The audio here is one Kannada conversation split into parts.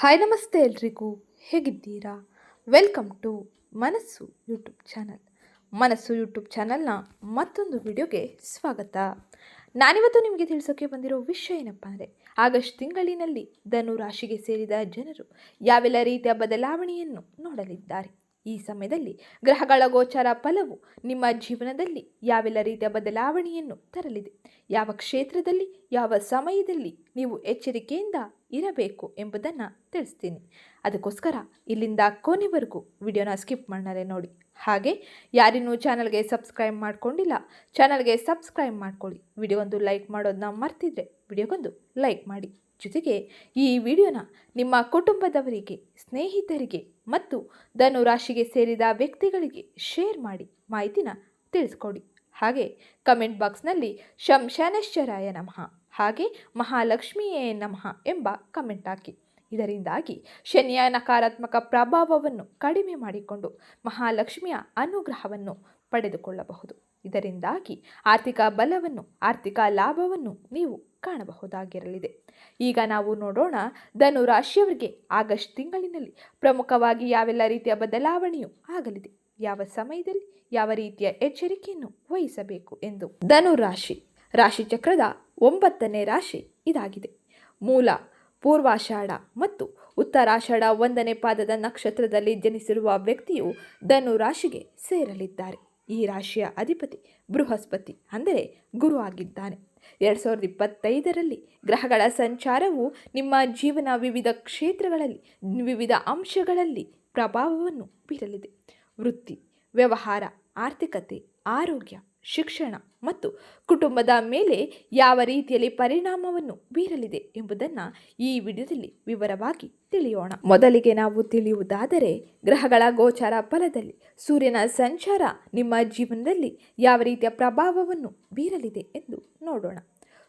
ಹಾಯ್ ನಮಸ್ತೆ ಎಲ್ರಿಗೂ. ಹೇಗಿದ್ದೀರಾ? Welcome to Manassu YouTube channel. Manassu YouTube ಚಾನಲ್ನ ಮತ್ತೊಂದು ವಿಡಿಯೋಗೆ ಸ್ವಾಗತ. ನಾನಿವತ್ತು ನಿಮಗೆ ತಿಳಿಸೋಕೆ ಬಂದಿರೋ ವಿಷಯ ಏನಪ್ಪ ಅಂದರೆ, ಆಗಸ್ಟ್ ತಿಂಗಳಿನಲ್ಲಿ ಧನು ರಾಶಿಗೆ ಸೇರಿದ ಜನರು ಯಾವೆಲ್ಲ ರೀತಿಯ ಬದಲಾವಣೆಯನ್ನು ನೋಡಲಿದ್ದಾರೆ? ಈ ಸಮಯದಲ್ಲಿ ಗ್ರಹಗಳ ಗೋಚಾರ ಫಲವು ನಿಮ್ಮ ಜೀವನದಲ್ಲಿ ಯಾವೆಲ್ಲ ರೀತಿಯ ಬದಲಾವಣೆಯನ್ನು ತರಲಿದೆ? ಯಾವ ಕ್ಷೇತ್ರದಲ್ಲಿ, ಯಾವ ಸಮಯದಲ್ಲಿ ನೀವು ಎಚ್ಚರಿಕೆಯಿಂದ ಇರಬೇಕು ಎಂಬುದನ್ನು ತಿಳಿಸ್ತೀನಿ. ಅದಕ್ಕೋಸ್ಕರ ಇಲ್ಲಿಂದ ಕೊನೆವರೆಗೂ ವಿಡಿಯೋನ ಸ್ಕಿಪ್ ಮಾಡಲೇ ನೋಡಿ. ಹಾಗೆ ಯಾರಿನ್ನೂ ಚಾನಲ್ಗೆ ಸಬ್ಸ್ಕ್ರೈಬ್ ಮಾಡ್ಕೊಂಡಿಲ್ಲ, ಚಾನಲ್ಗೆ ಸಬ್ಸ್ಕ್ರೈಬ್ ಮಾಡ್ಕೊಳ್ಳಿ. ವಿಡಿಯೋ ಒಂದು ಲೈಕ್ ಮಾಡೋದನ್ನ ಮರ್ತಿದ್ರೆ ವಿಡಿಯೋಗೊಂದು ಲೈಕ್ ಮಾಡಿ. ಜೊತೆಗೆ ಈ ವಿಡಿಯೋನ ನಿಮ್ಮ ಕುಟುಂಬದವರಿಗೆ, ಸ್ನೇಹಿತರಿಗೆ ಮತ್ತು ಧನು ರಾಶಿಗೆ ಸೇರಿದ ವ್ಯಕ್ತಿಗಳಿಗೆ ಶೇರ್ ಮಾಡಿ, ಮಾಹಿತಿನ ತಿಳಿಸ್ಕೊಡಿ. ಹಾಗೆ ಕಮೆಂಟ್ ಬಾಕ್ಸ್ನಲ್ಲಿ ಶಂಶಾನೇಶ್ವರಾಯ ನಮಃ, ಹಾಗೆ ಮಹಾಲಕ್ಷ್ಮಿಯೇ ನಮಃ ಎಂಬ ಕಮೆಂಟ್ ಹಾಕಿ. ಇದರಿಂದಾಗಿ ಶನಿಯ ನಕಾರಾತ್ಮಕ ಪ್ರಭಾವವನ್ನು ಕಡಿಮೆ ಮಾಡಿಕೊಂಡು ಮಹಾಲಕ್ಷ್ಮಿಯ ಅನುಗ್ರಹವನ್ನು ಪಡೆದುಕೊಳ್ಳಬಹುದು. ಇದರಿಂದಾಗಿ ಆರ್ಥಿಕ ಬಲವನ್ನು, ಆರ್ಥಿಕ ಲಾಭವನ್ನು ನೀವು ಕಾಣಬಹುದಾಗಿರಲಿದೆ. ಈಗ ನಾವು ನೋಡೋಣ ಧನು ರಾಶಿಯವರಿಗೆ ಆಗಸ್ಟ್ ತಿಂಗಳಿನಲ್ಲಿ ಪ್ರಮುಖವಾಗಿ ಯಾವೆಲ್ಲ ರೀತಿಯ ಬದಲಾವಣೆಯು ಆಗಲಿದೆ, ಯಾವ ಸಮಯದಲ್ಲಿ ಯಾವ ರೀತಿಯ ಎಚ್ಚರಿಕೆಯನ್ನು ವಹಿಸಬೇಕು ಎಂದು. ಧನುರಾಶಿ ರಾಶಿ ಚಕ್ರದ ಒಂಬತ್ತನೇ ರಾಶಿ ಇದಾಗಿದೆ. ಮೂಲ ಪೂರ್ವಾಷಾಢ ಮತ್ತು ಉತ್ತರಾಷಾಢ ಒಂದನೇ ಪಾದದ ನಕ್ಷತ್ರದಲ್ಲಿ ಜನಿಸಿರುವ ವ್ಯಕ್ತಿಯು ಧನು ರಾಶಿಗೆ ಸೇರಲಿದ್ದಾರೆ. ಈ ರಾಶಿಯ ಅಧಿಪತಿ ಬೃಹಸ್ಪತಿ ಅಂದರೆ ಗುರು ಆಗಿದ್ದಾನೆ. ಎರಡು ಸಾವಿರದ ಇಪ್ಪತ್ತೈದರಲ್ಲಿ ಗ್ರಹಗಳ ಸಂಚಾರವು ನಿಮ್ಮ ಜೀವನ ವಿವಿಧ ಕ್ಷೇತ್ರಗಳಲ್ಲಿ ವಿವಿಧ ಅಂಶಗಳಲ್ಲಿ ಪ್ರಭಾವವನ್ನು ಬೀರಲಿದೆ. ವೃತ್ತಿ, ವ್ಯವಹಾರ, ಆರ್ಥಿಕತೆ, ಆರೋಗ್ಯ ಶಿಕ್ಷಣ ಮತ್ತು ಕುಟುಂಬದ ಮೇಲೆ ಯಾವ ರೀತಿಯಲ್ಲಿ ಪರಿಣಾಮವನ್ನು ಬೀರಲಿದೆ ಎಂಬುದನ್ನು ಈ ವಿಡಿಯೋದಲ್ಲಿ ವಿವರವಾಗಿ ತಿಳಿಯೋಣ. ಮೊದಲಿಗೆ ನಾವು ತಿಳಿಯುವುದಾದರೆ, ಗ್ರಹಗಳ ಗೋಚಾರ ಫಲದಲ್ಲಿ ಸೂರ್ಯನ ಸಂಚಾರ ನಿಮ್ಮ ಜೀವನದಲ್ಲಿ ಯಾವ ರೀತಿಯ ಪ್ರಭಾವವನ್ನು ಬೀರಲಿದೆ ಎಂದು ನೋಡೋಣ.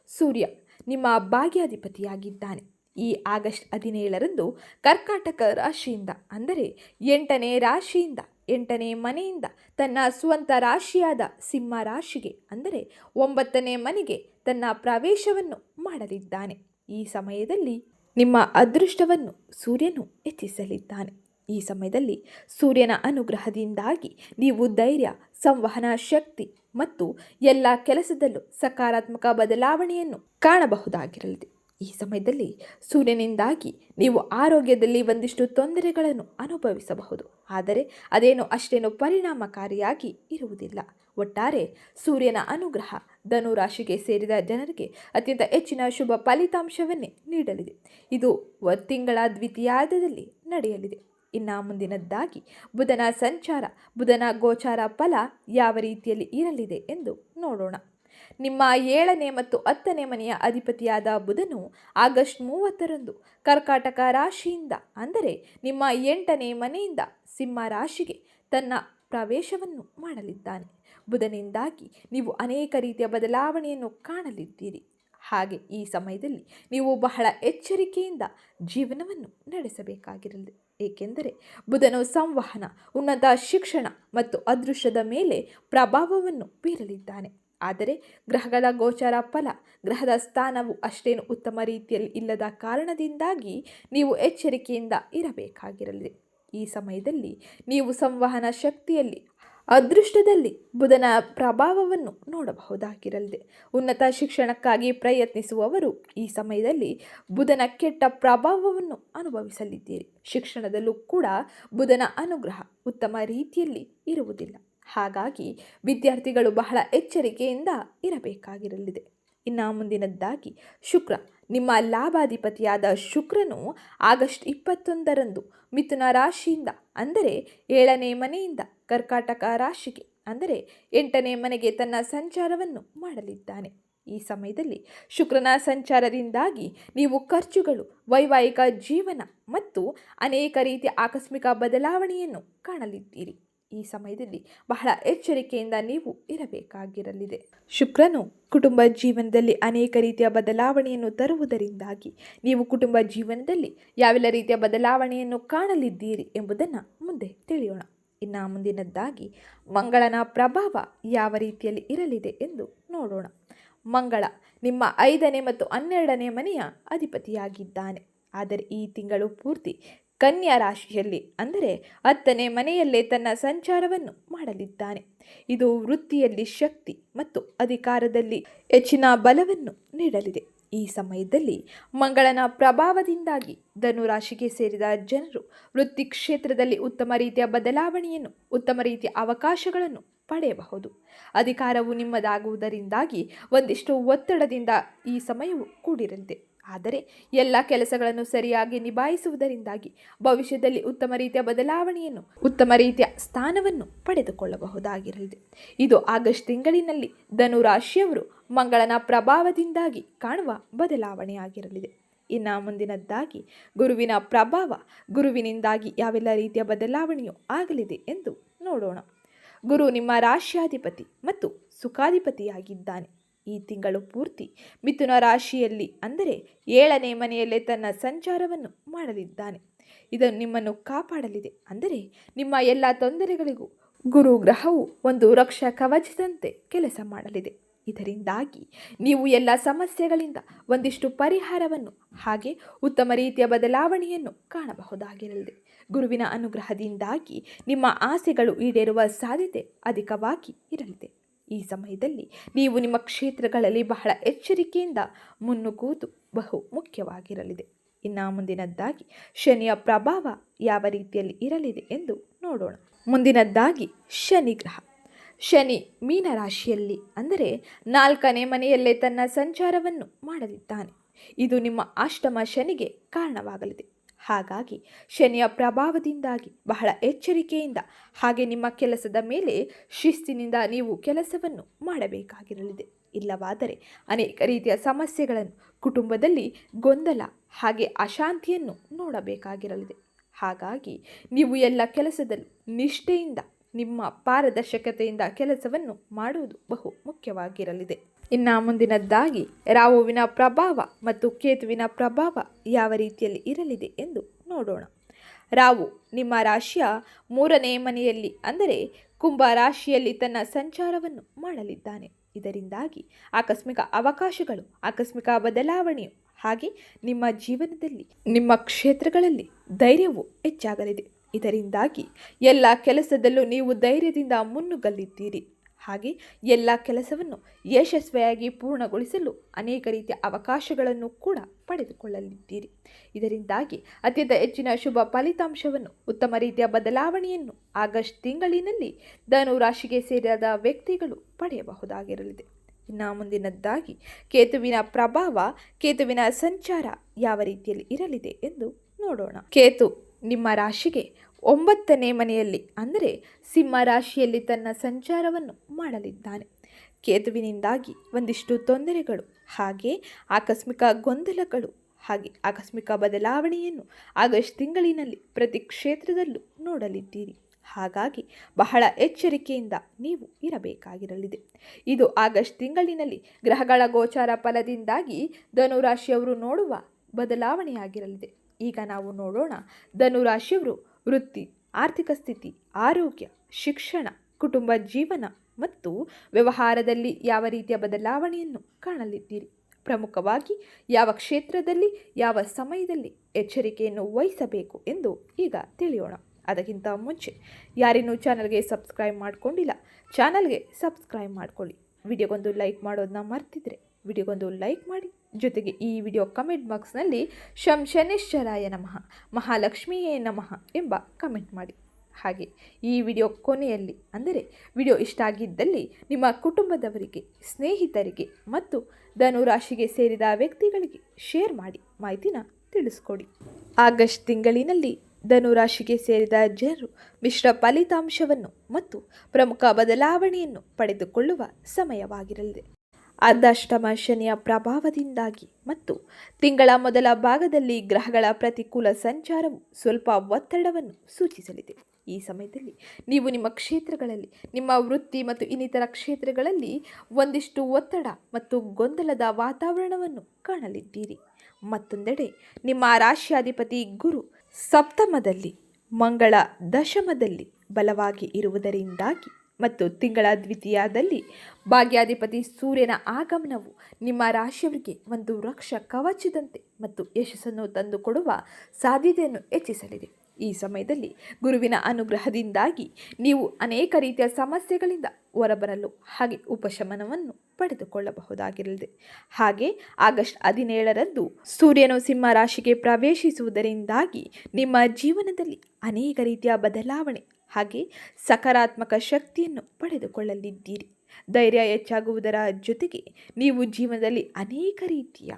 ಸೂರ್ಯ ನಿಮ್ಮ ಭಾಗ್ಯಾಧಿಪತಿಯಾಗಿದ್ದಾನೆ. ಈ ಆಗಸ್ಟ್ ಹದಿನೇಳರಂದು ಕರ್ಕಾಟಕ ರಾಶಿಯಿಂದ, ಅಂದರೆ ಎಂಟನೇ ರಾಶಿಯಿಂದ ಎಂಟನೇ ಮನೆಯಿಂದ ತನ್ನ ಸ್ವಂತ ರಾಶಿಯಾದ ಸಿಂಹ ರಾಶಿಗೆ, ಅಂದರೆ ಒಂಬತ್ತನೇ ಮನೆಗೆ ತನ್ನ ಪ್ರವೇಶವನ್ನು ಮಾಡಲಿದ್ದಾನೆ. ಈ ಸಮಯದಲ್ಲಿ ನಿಮ್ಮ ಅದೃಷ್ಟವನ್ನು ಸೂರ್ಯನು ಹೆಚ್ಚಿಸಲಿದ್ದಾನೆ. ಈ ಸಮಯದಲ್ಲಿ ಸೂರ್ಯನ ಅನುಗ್ರಹದಿಂದಾಗಿ ನೀವು ಧೈರ್ಯ, ಸಂವಹನ ಶಕ್ತಿ ಮತ್ತು ಎಲ್ಲ ಕೆಲಸದಲ್ಲೂ ಸಕಾರಾತ್ಮಕ ಬದಲಾವಣೆಯನ್ನು ಕಾಣಬಹುದಾಗಿರಲಿದೆ. ಈ ಸಮಯದಲ್ಲಿ ಸೂರ್ಯನಿಂದಾಗಿ ನೀವು ಆರೋಗ್ಯದಲ್ಲಿ ಒಂದಿಷ್ಟು ತೊಂದರೆಗಳನ್ನು ಅನುಭವಿಸಬಹುದು. ಆದರೆ ಅದೇನು ಅಷ್ಟೇನು ಪರಿಣಾಮಕಾರಿಯಾಗಿ ಇರುವುದಿಲ್ಲ. ಒಟ್ಟಾರೆ ಸೂರ್ಯನ ಅನುಗ್ರಹ ಧನುರಾಶಿಗೆ ಸೇರಿದ ಜನರಿಗೆ ಅತ್ಯಂತ ಹೆಚ್ಚಿನ ಶುಭ ಫಲಿತಾಂಶವನ್ನೇ ನೀಡಲಿದೆ. ಇದು ತಿಂಗಳ ದ್ವಿತೀಯಾರ್ಧದಲ್ಲಿ ನಡೆಯಲಿದೆ. ಇನ್ನು ಮುಂದಿನದ್ದಾಗಿ ಬುಧನ ಸಂಚಾರ, ಬುಧನ ಗೋಚಾರ ಫಲ ಯಾವ ರೀತಿಯಲ್ಲಿ ಇರಲಿದೆ ಎಂದು ನೋಡೋಣ. ನಿಮ್ಮ ಏಳನೇ ಮತ್ತು ಹತ್ತನೇ ಮನೆಯ ಅಧಿಪತಿಯಾದ ಬುಧನು ಆಗಸ್ಟ್ ಮೂವತ್ತರಂದು ಕರ್ಕಾಟಕ ರಾಶಿಯಿಂದ, ಅಂದರೆ ನಿಮ್ಮ ಎಂಟನೇ ಮನೆಯಿಂದ ಸಿಂಹ ರಾಶಿಗೆ ತನ್ನ ಪ್ರವೇಶವನ್ನು ಮಾಡಲಿದ್ದಾನೆ. ಬುಧನಿಂದಾಗಿ ನೀವು ಅನೇಕ ರೀತಿಯ ಬದಲಾವಣೆಯನ್ನು ಕಾಣಲಿದ್ದೀರಿ. ಹಾಗೆ ಈ ಸಮಯದಲ್ಲಿ ನೀವು ಬಹಳ ಎಚ್ಚರಿಕೆಯಿಂದ ಜೀವನವನ್ನು ನಡೆಸಬೇಕಾಗಿರಲಿ. ಏಕೆಂದರೆ ಬುಧನು ಸಂವಹನ, ಉನ್ನತ ಶಿಕ್ಷಣ ಮತ್ತು ಅದೃಶ್ಯದ ಮೇಲೆ ಪ್ರಭಾವವನ್ನು ಬೀರಲಿದ್ದಾನೆ. ಆದರೆ ಗ್ರಹಗಳ ಗೋಚಾರ ಫಲ, ಗ್ರಹದ ಸ್ಥಾನವು ಅಷ್ಟೇನು ಉತ್ತಮ ರೀತಿಯಲ್ಲಿ ಇಲ್ಲದ ಕಾರಣದಿಂದಾಗಿ ನೀವು ಎಚ್ಚರಿಕೆಯಿಂದ ಇರಬೇಕಾಗಿರಲಿದೆ. ಈ ಸಮಯದಲ್ಲಿ ನೀವು ಸಂವಹನ ಶಕ್ತಿಯಲ್ಲಿ, ಅದೃಷ್ಟದಲ್ಲಿ ಬುಧನ ಪ್ರಭಾವವನ್ನು ನೋಡಬಹುದಾಗಿರಲಿದೆ. ಉನ್ನತ ಶಿಕ್ಷಣಕ್ಕಾಗಿ ಪ್ರಯತ್ನಿಸುವವರು ಈ ಸಮಯದಲ್ಲಿ ಬುಧನ ಕೆಟ್ಟ ಪ್ರಭಾವವನ್ನು ಅನುಭವಿಸಲಿದ್ದೀರಿ. ಶಿಕ್ಷಣದಲ್ಲೂ ಕೂಡ ಬುಧನ ಅನುಗ್ರಹ ಉತ್ತಮ ರೀತಿಯಲ್ಲಿ ಇರುವುದಿಲ್ಲ. ಹಾಗಾಗಿ ವಿದ್ಯಾರ್ಥಿಗಳು ಬಹಳ ಎಚ್ಚರಿಕೆಯಿಂದ ಇರಬೇಕಾಗಿರಲಿದೆ. ಇನ್ನು ಮುಂದಿನದ್ದಾಗಿ ಶುಕ್ರ. ನಿಮ್ಮ ಲಾಭಾಧಿಪತಿಯಾದ ಶುಕ್ರನು ಆಗಸ್ಟ್ ಇಪ್ಪತ್ತೊಂದರಂದು ಮಿಥುನ ರಾಶಿಯಿಂದ, ಅಂದರೆ ಏಳನೇ ಮನೆಯಿಂದ ಕರ್ಕಾಟಕ ರಾಶಿಗೆ, ಅಂದರೆ ಎಂಟನೇ ಮನೆಗೆ ತನ್ನ ಸಂಚಾರವನ್ನು ಮಾಡಲಿದ್ದಾನೆ. ಈ ಸಮಯದಲ್ಲಿ ಶುಕ್ರನ ಸಂಚಾರದಿಂದಾಗಿ ನೀವು ಖರ್ಚುಗಳು, ವೈವಾಹಿಕ ಜೀವನ ಮತ್ತು ಅನೇಕ ರೀತಿಯ ಆಕಸ್ಮಿಕ ಬದಲಾವಣೆಯನ್ನು ಕಾಣಲಿದ್ದೀರಿ. ಈ ಸಮಯದಲ್ಲಿ ಬಹಳ ಎಚ್ಚರಿಕೆಯಿಂದ ನೀವು ಇರಬೇಕಾಗಿರಲಿದೆ. ಶುಕ್ರನು ಕುಟುಂಬ ಜೀವನದಲ್ಲಿ ಅನೇಕ ರೀತಿಯ ಬದಲಾವಣೆಯನ್ನು ತರುವುದರಿಂದಾಗಿ ನೀವು ಕುಟುಂಬ ಜೀವನದಲ್ಲಿ ಯಾವೆಲ್ಲ ರೀತಿಯ ಬದಲಾವಣೆಯನ್ನು ಕಾಣಲಿದ್ದೀರಿ ಎಂಬುದನ್ನು ಮುಂದೆ ತಿಳಿಯೋಣ. ಇನ್ನು ಮುಂದಿನದ್ದಾಗಿ ಮಂಗಳನ ಪ್ರಭಾವ ಯಾವ ರೀತಿಯಲ್ಲಿ ಇರಲಿದೆ ಎಂದು ನೋಡೋಣ. ಮಂಗಳ ನಿಮ್ಮ ಐದನೇ ಮತ್ತು ಹನ್ನೆರಡನೇ ಮನೆಯ ಅಧಿಪತಿಯಾಗಿದ್ದಾನೆ. ಆದರೆ ಈ ತಿಂಗಳು ಪೂರ್ತಿ ಕನ್ಯಾ ರಾಶಿಯಲ್ಲಿ ಅಂದರೆ ಹತ್ತನೇ ಮನೆಯಲ್ಲೇ ತನ್ನ ಸಂಚಾರವನ್ನು ಮಾಡಲಿದ್ದಾನೆ. ಇದು ವೃತ್ತಿಯಲ್ಲಿ ಶಕ್ತಿ ಮತ್ತು ಅಧಿಕಾರದಲ್ಲಿ ಹೆಚ್ಚಿನ ಬಲವನ್ನು ನೀಡಲಿದೆ. ಈ ಸಮಯದಲ್ಲಿ ಮಂಗಳನ ಪ್ರಭಾವದಿಂದಾಗಿ ಧನುರಾಶಿಗೆ ಸೇರಿದ ಜನರು ವೃತ್ತಿ ಕ್ಷೇತ್ರದಲ್ಲಿ ಉತ್ತಮ ರೀತಿಯ ಬದಲಾವಣೆಯನ್ನು, ಉತ್ತಮ ರೀತಿಯ ಅವಕಾಶಗಳನ್ನು ಪಡೆಯಬಹುದು. ಅಧಿಕಾರವು ನಿಮ್ಮದಾಗುವುದರಿಂದಾಗಿ ಒಂದಿಷ್ಟು ಒತ್ತಡದಿಂದ ಈ ಸಮಯವು ಕೂಡಿರಲಿದೆ. ಆದರೆ ಎಲ್ಲ ಕೆಲಸಗಳನ್ನು ಸರಿಯಾಗಿ ನಿಭಾಯಿಸುವುದರಿಂದಾಗಿ ಭವಿಷ್ಯದಲ್ಲಿ ಉತ್ತಮ ರೀತಿಯ ಬದಲಾವಣೆಯನ್ನು, ಉತ್ತಮ ರೀತಿಯ ಸ್ಥಾನವನ್ನು ಪಡೆದುಕೊಳ್ಳಬಹುದಾಗಿರಲಿದೆ. ಇದು ಆಗಸ್ಟ್ ತಿಂಗಳಿನಲ್ಲಿ ಧನುರಾಶಿಯವರು ಮಂಗಳನ ಪ್ರಭಾವದಿಂದಾಗಿ ಕಾಣುವ ಬದಲಾವಣೆಯಾಗಿರಲಿದೆ. ಇನ್ನು ಮುಂದಿನದ್ದಾಗಿ, ಗುರುವಿನ ಪ್ರಭಾವ, ಗುರುವಿನಿಂದಾಗಿ ಯಾವೆಲ್ಲ ರೀತಿಯ ಬದಲಾವಣೆಯೂ ಆಗಲಿದೆ ಎಂದು ನೋಡೋಣ. ಗುರು ನಿಮ್ಮ ರಾಶ್ಯಾಧಿಪತಿ ಮತ್ತು ಸುಖಾಧಿಪತಿಯಾಗಿದ್ದಾನೆ. ಈ ತಿಂಗಳು ಪೂರ್ತಿ ಮಿಥುನ ರಾಶಿಯಲ್ಲಿ, ಅಂದರೆ ಏಳನೇ ಮನೆಯಲ್ಲೇ ತನ್ನ ಸಂಚಾರವನ್ನು ಮಾಡಲಿದ್ದಾನೆ. ಇದನ್ನು ನಿಮ್ಮನ್ನು ಕಾಪಾಡಲಿದೆ. ಅಂದರೆ ನಿಮ್ಮ ಎಲ್ಲ ತೊಂದರೆಗಳಿಗೂ ಗುರು ಗ್ರಹವು ಒಂದು ರಕ್ಷಾ ಕವಚದಂತೆ ಕೆಲಸ ಮಾಡಲಿದೆ. ಇದರಿಂದಾಗಿ ನೀವು ಎಲ್ಲ ಸಮಸ್ಯೆಗಳಿಂದ ಒಂದಿಷ್ಟು ಪರಿಹಾರವನ್ನು, ಹಾಗೆ ಉತ್ತಮ ರೀತಿಯ ಬದಲಾವಣೆಯನ್ನು ಕಾಣಬಹುದಾಗಿರಲಿದೆ. ಗುರುವಿನ ಅನುಗ್ರಹದಿಂದಾಗಿ ನಿಮ್ಮ ಆಸೆಗಳು ಈಡೇರುವ ಸಾಧ್ಯತೆ ಅಧಿಕವಾಗಿ ಇರಲಿದೆ. ಈ ಸಮಯದಲ್ಲಿ ನೀವು ನಿಮ್ಮ ಕ್ಷೇತ್ರಗಳಲ್ಲಿ ಬಹಳ ಎಚ್ಚರಿಕೆಯಿಂದ ಮುನ್ನುಗ್ಗುವುದು ಬಹು ಮುಖ್ಯವಾಗಿರಲಿದೆ. ಇನ್ನು ಮುಂದಿನದ್ದಾಗಿ ಶನಿಯ ಪ್ರಭಾವ ಯಾವ ರೀತಿಯಲ್ಲಿ ಇರಲಿದೆ ಎಂದು ನೋಡೋಣ. ಮುಂದಿನದ್ದಾಗಿ ಶನಿ ಗ್ರಹ. ಶನಿ ಮೀನರಾಶಿಯಲ್ಲಿ ಅಂದರೆ ನಾಲ್ಕನೇ ಮನೆಯಲ್ಲೇ ತನ್ನ ಸಂಚಾರವನ್ನು ಮಾಡಲಿದ್ದಾನೆ. ಇದು ನಿಮ್ಮ ಅಷ್ಟಮ ಶನಿಗೆ ಕಾರಣವಾಗಲಿದೆ. ಹಾಗಾಗಿ ಶನಿಯ ಪ್ರಭಾವದಿಂದಾಗಿ ಬಹಳ ಎಚ್ಚರಿಕೆಯಿಂದ ಹಾಗೆ ನಿಮ್ಮ ಕೆಲಸದ ಮೇಲೆ ಶಿಸ್ತಿನಿಂದ ನೀವು ಕೆಲಸವನ್ನು ಮಾಡಬೇಕಾಗಿರಲಿದೆ. ಇಲ್ಲವಾದರೆ ಅನೇಕ ರೀತಿಯ ಸಮಸ್ಯೆಗಳನ್ನು ಕುಟುಂಬದಲ್ಲಿ ಗೊಂದಲ ಹಾಗೆ ಅಶಾಂತಿಯನ್ನು ನೋಡಬೇಕಾಗಿರಲಿದೆ. ಹಾಗಾಗಿ ನೀವು ಎಲ್ಲ ಕೆಲಸದಲ್ಲೂ ನಿಷ್ಠೆಯಿಂದ ನಿಮ್ಮ ಪಾರದರ್ಶಕತೆಯಿಂದ ಕೆಲಸವನ್ನು ಮಾಡುವುದು ಬಹು ಮುಖ್ಯವಾಗಿರಲಿದೆ. ಇನ್ನು ಮುಂದಿನದ್ದಾಗಿ, ರಾಹುವಿನ ಪ್ರಭಾವ ಮತ್ತು ಕೇತುವಿನ ಪ್ರಭಾವ ಯಾವ ರೀತಿಯಲ್ಲಿ ಇರಲಿದೆ ಎಂದು ನೋಡೋಣ. ರಾವು ನಿಮ್ಮ ರಾಶಿಯ ಮೂರನೇ ಮನೆಯಲ್ಲಿ, ಅಂದರೆ ಕುಂಭ ರಾಶಿಯಲ್ಲಿ ತನ್ನ ಸಂಚಾರವನ್ನು ಮಾಡಲಿದ್ದಾನೆ. ಇದರಿಂದಾಗಿ ಆಕಸ್ಮಿಕ ಅವಕಾಶಗಳು, ಆಕಸ್ಮಿಕ ಬದಲಾವಣೆಯು ಹಾಗೆ ನಿಮ್ಮ ಜೀವನದಲ್ಲಿ, ನಿಮ್ಮ ಕ್ಷೇತ್ರಗಳಲ್ಲಿ ಧೈರ್ಯವು ಹೆಚ್ಚಾಗಲಿದೆ. ಇದರಿಂದಾಗಿ ಎಲ್ಲ ಕೆಲಸದಲ್ಲೂ ನೀವು ಧೈರ್ಯದಿಂದ ಮುನ್ನುಗ್ಗಲಿದ್ದೀರಿ ಹಾಗೆ ಎಲ್ಲ ಕೆಲಸವನ್ನು ಯಶಸ್ವಿಯಾಗಿ ಪೂರ್ಣಗೊಳಿಸಲು ಅನೇಕ ರೀತಿಯ ಅವಕಾಶಗಳನ್ನು ಕೂಡ ಪಡೆದುಕೊಳ್ಳಲಿದ್ದೀರಿ. ಇದರಿಂದಾಗಿ ಅತ್ಯಂತ ಹೆಚ್ಚಿನ ಶುಭ ಫಲಿತಾಂಶವನ್ನು, ಉತ್ತಮ ರೀತಿಯ ಬದಲಾವಣೆಯನ್ನು ಆಗಸ್ಟ್ ತಿಂಗಳಿನಲ್ಲಿ ಧನು ರಾಶಿಗೆ ಸೇರಿದ ವ್ಯಕ್ತಿಗಳು ಪಡೆಯಬಹುದಾಗಿರಲಿದೆ. ಇನ್ನು ಮುಂದಿನದ್ದಾಗಿ ಕೇತುವಿನ ಪ್ರಭಾವ, ಕೇತುವಿನ ಸಂಚಾರ ಯಾವ ರೀತಿಯಲ್ಲಿ ಇರಲಿದೆ ಎಂದು ನೋಡೋಣ. ಕೇತು ನಿಮ್ಮ ರಾಶಿಗೆ ಒಂಬತ್ತನೇ ಮನೆಯಲ್ಲಿ, ಅಂದರೆ ಸಿಂಹ ರಾಶಿಯಲ್ಲಿ ತನ್ನ ಸಂಚಾರವನ್ನು ಮಾಡಲಿದ್ದಾನೆ. ಕೇತುವಿನಿಂದಾಗಿ ಒಂದಿಷ್ಟು ತೊಂದರೆಗಳು, ಹಾಗೆ ಆಕಸ್ಮಿಕ ಗೊಂದಲಗಳು, ಹಾಗೆ ಆಕಸ್ಮಿಕ ಬದಲಾವಣೆಯನ್ನು ಆಗಸ್ಟ್ ತಿಂಗಳಿನಲ್ಲಿ ಪ್ರತಿ ಕ್ಷೇತ್ರದಲ್ಲೂ ನೋಡಲಿದ್ದೀರಿ. ಹಾಗಾಗಿ ಬಹಳ ಎಚ್ಚರಿಕೆಯಿಂದ ನೀವು ಇರಬೇಕಾಗಿರಲಿದೆ. ಇದು ಆಗಸ್ಟ್ ತಿಂಗಳಿನಲ್ಲಿ ಗ್ರಹಗಳ ಗೋಚಾರ ಫಲದಿಂದಾಗಿ ಧನುರಾಶಿಯವರು ನೋಡುವ ಬದಲಾವಣೆಯಾಗಿರಲಿದೆ. ಈಗ ನಾವು ನೋಡೋಣ. ಧನುರಾಶಿಯವರು ವೃತ್ತಿ, ಆರ್ಥಿಕ ಸ್ಥಿತಿ, ಆರೋಗ್ಯ, ಶಿಕ್ಷಣ, ಕುಟುಂಬ ಜೀವನ ಮತ್ತು ವ್ಯವಹಾರದಲ್ಲಿ ಯಾವ ರೀತಿಯ ಬದಲಾವಣೆಯನ್ನು ಕಾಣಲಿದ್ದೀರಿ? ಪ್ರಮುಖವಾಗಿ ಯಾವ ಕ್ಷೇತ್ರದಲ್ಲಿ, ಯಾವ ಸಮಯದಲ್ಲಿ ಎಚ್ಚರಿಕೆಯನ್ನು ವಹಿಸಬೇಕು ಎಂದು ಈಗ ತಿಳಿಯೋಣ. ಅದಕ್ಕಿಂತ ಮುಂಚೆ ಯಾರಿನ್ನೂ ಚಾನಲ್ಗೆ ಸಬ್ಸ್ಕ್ರೈಬ್ ಮಾಡಿಕೊಂಡಿಲ್ಲ, ಚಾನಲ್ಗೆ ಸಬ್ಸ್ಕ್ರೈಬ್ ಮಾಡಿಕೊಳ್ಳಿ. ವಿಡಿಯೋಗೊಂದು ಲೈಕ್ ಮಾಡೋದನ್ನ ಮರ್ತಿದ್ರೆ ವಿಡಿಯೋಗೊಂದು ಲೈಕ್ ಮಾಡಿ. ಜೊತೆಗೆ ಈ ವಿಡಿಯೋ ಕಮೆಂಟ್ ಬಾಕ್ಸ್ನಲ್ಲಿ ಶಂ ಶನೇಶ್ವರಾಯ ನಮಃ, ಮಹಾಲಕ್ಷ್ಮಿಯೇ ನಮಃ ಎಂಬ ಕಮೆಂಟ್ ಮಾಡಿ. ಹಾಗೆ ಈ ವಿಡಿಯೋ ಕೊನೆಯಲ್ಲಿ, ಅಂದರೆ ವಿಡಿಯೋ ಇಷ್ಟ ಆಗಿದ್ದಲ್ಲಿ ನಿಮ್ಮ ಕುಟುಂಬದವರಿಗೆ, ಸ್ನೇಹಿತರಿಗೆ ಮತ್ತು ಧನುರಾಶಿಗೆ ಸೇರಿದ ವ್ಯಕ್ತಿಗಳಿಗೆ ಶೇರ್ ಮಾಡಿ, ಮಾಹಿತಿನ ತಿಳಿಸ್ಕೊಡಿ. ಆಗಸ್ಟ್ ತಿಂಗಳಿನಲ್ಲಿ ಧನುರಾಶಿಗೆ ಸೇರಿದ ಜನರು ಮಿಶ್ರ ಫಲಿತಾಂಶವನ್ನು ಮತ್ತು ಪ್ರಮುಖ ಬದಲಾವಣೆಯನ್ನು ಪಡೆದುಕೊಳ್ಳುವ ಸಮಯವಾಗಿರಲಿದೆ. ಅರ್ಧಾಷ್ಟಮ ಶನಿಯ ಪ್ರಭಾವದಿಂದಾಗಿ ಮತ್ತು ತಿಂಗಳ ಮೊದಲ ಭಾಗದಲ್ಲಿ ಗ್ರಹಗಳ ಪ್ರತಿಕೂಲ ಸಂಚಾರವು ಸ್ವಲ್ಪ ಒತ್ತಡವನ್ನು ಸೂಚಿಸಲಿದೆ. ಈ ಸಮಯದಲ್ಲಿ ನೀವು ನಿಮ್ಮ ಕ್ಷೇತ್ರಗಳಲ್ಲಿ, ನಿಮ್ಮ ವೃತ್ತಿ ಮತ್ತು ಇನ್ನಿತರ ಕ್ಷೇತ್ರಗಳಲ್ಲಿ ಒಂದಿಷ್ಟು ಒತ್ತಡ ಮತ್ತು ಗೊಂದಲದ ವಾತಾವರಣವನ್ನು ಕಾಣಲಿದ್ದೀರಿ. ಮತ್ತೊಂದೆಡೆ, ನಿಮ್ಮ ರಾಶ್ಯಾಧಿಪತಿ ಗುರು ಸಪ್ತಮದಲ್ಲಿ, ಮಂಗಳ ದಶಮದಲ್ಲಿ ಬಲವಾಗಿ ಇರುವುದರಿಂದಾಗಿ ಮತ್ತು ತಿಂಗಳ ದ್ವಿತೀಯದಲ್ಲಿ ಭಾಗ್ಯಾಧಿಪತಿ ಸೂರ್ಯನ ಆಗಮನವು ನಿಮ್ಮ ರಾಶಿಯವರಿಗೆ ಒಂದು ರಕ್ಷ ಕವಚದಂತೆ ಮತ್ತು ಯಶಸ್ಸನ್ನು ತಂದುಕೊಡುವ ಸಾಧ್ಯತೆಯನ್ನು ಹೆಚ್ಚಿಸಲಿದೆ. ಈ ಸಮಯದಲ್ಲಿ ಗುರುವಿನ ಅನುಗ್ರಹದಿಂದಾಗಿ ನೀವು ಅನೇಕ ರೀತಿಯ ಸಮಸ್ಯೆಗಳಿಂದ ಹೊರಬರಲು ಹಾಗೆ ಉಪಶಮನವನ್ನು ಪಡೆದುಕೊಳ್ಳಬಹುದಾಗಿರಲಿದೆ. ಹಾಗೆ ಆಗಸ್ಟ್ ಹದಿನೇಳರಂದು ಸೂರ್ಯನು ಸಿಂಹ ರಾಶಿಗೆ ಪ್ರವೇಶಿಸುವುದರಿಂದಾಗಿ ನಿಮ್ಮ ಜೀವನದಲ್ಲಿ ಅನೇಕ ರೀತಿಯ ಬದಲಾವಣೆ ಹಾಗೆ ಸಕಾರಾತ್ಮಕ ಶಕ್ತಿಯನ್ನು ಪಡೆದುಕೊಳ್ಳಲಿದ್ದೀರಿ. ಧೈರ್ಯ ಹೆಚ್ಚಾಗುವುದರ ಜೊತೆಗೆ ನೀವು ಜೀವನದಲ್ಲಿ ಅನೇಕ ರೀತಿಯ,